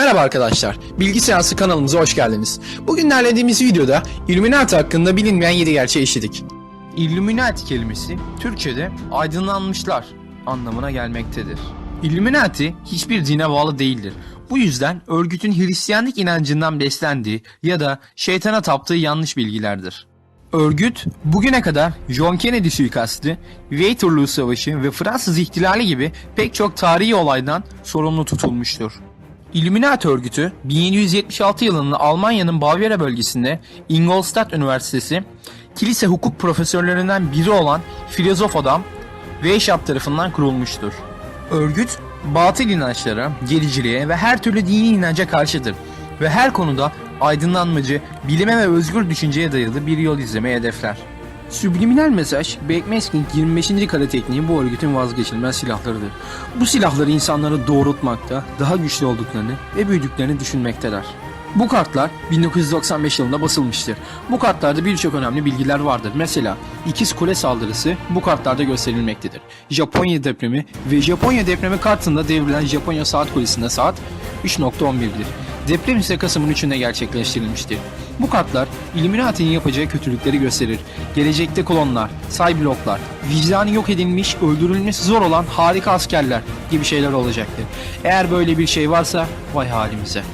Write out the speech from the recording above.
Merhaba arkadaşlar, Bilgi Seansı kanalımıza hoş geldiniz. Bugün derlediğimiz videoda Illuminati hakkında bilinmeyen 7 gerçeği işledik. Illuminati kelimesi Türkçe'de aydınlanmışlar anlamına gelmektedir. Illuminati hiçbir dine bağlı değildir. Bu yüzden örgütün Hristiyanlık inancından beslendiği ya da şeytana taptığı yanlış bilgilerdir. Örgüt bugüne kadar John Kennedy suikastı, Waterloo Savaşı ve Fransız ihtilali gibi pek çok tarihi olaydan sorumlu tutulmuştur. Illuminati örgütü 1776 yılında Almanya'nın Bavyera bölgesinde Ingolstadt Üniversitesi kilise hukuk profesörlerinden biri olan filozof adam Weishaupt tarafından kurulmuştur. Örgüt batıl inançlara, gericiliğe ve her türlü dini inanca karşıdır ve her konuda aydınlanmacı, bilime ve özgür düşünceye dayalı bir yol izlemeyi hedefler. Subliminal mesaj, Backmasking 25. kare tekniği bu örgütün vazgeçilmez silahlarıdır. Bu silahları insanları doğrultmakta, daha güçlü olduklarını ve büyüdüklerini düşünmekteler. Bu kartlar 1995 yılında basılmıştır. Bu kartlarda birçok önemli bilgiler vardır. Mesela ikiz kule saldırısı bu kartlarda gösterilmektedir. Japonya depremi ve Japonya depremi kartında devrilen Japonya saat kulesinde saat 3.11'dir. Deprem ise Kasım'ın 3'ünde gerçekleştirilmiştir. Bu kartlar Illuminati'nin yapacağı kötülükleri gösterir. Gelecekte kolonlar, cyberoklar, vicdanı yok edilmiş, öldürülmesi zor olan harika askerler gibi şeyler olacaktır. Eğer böyle bir şey varsa vay halimize.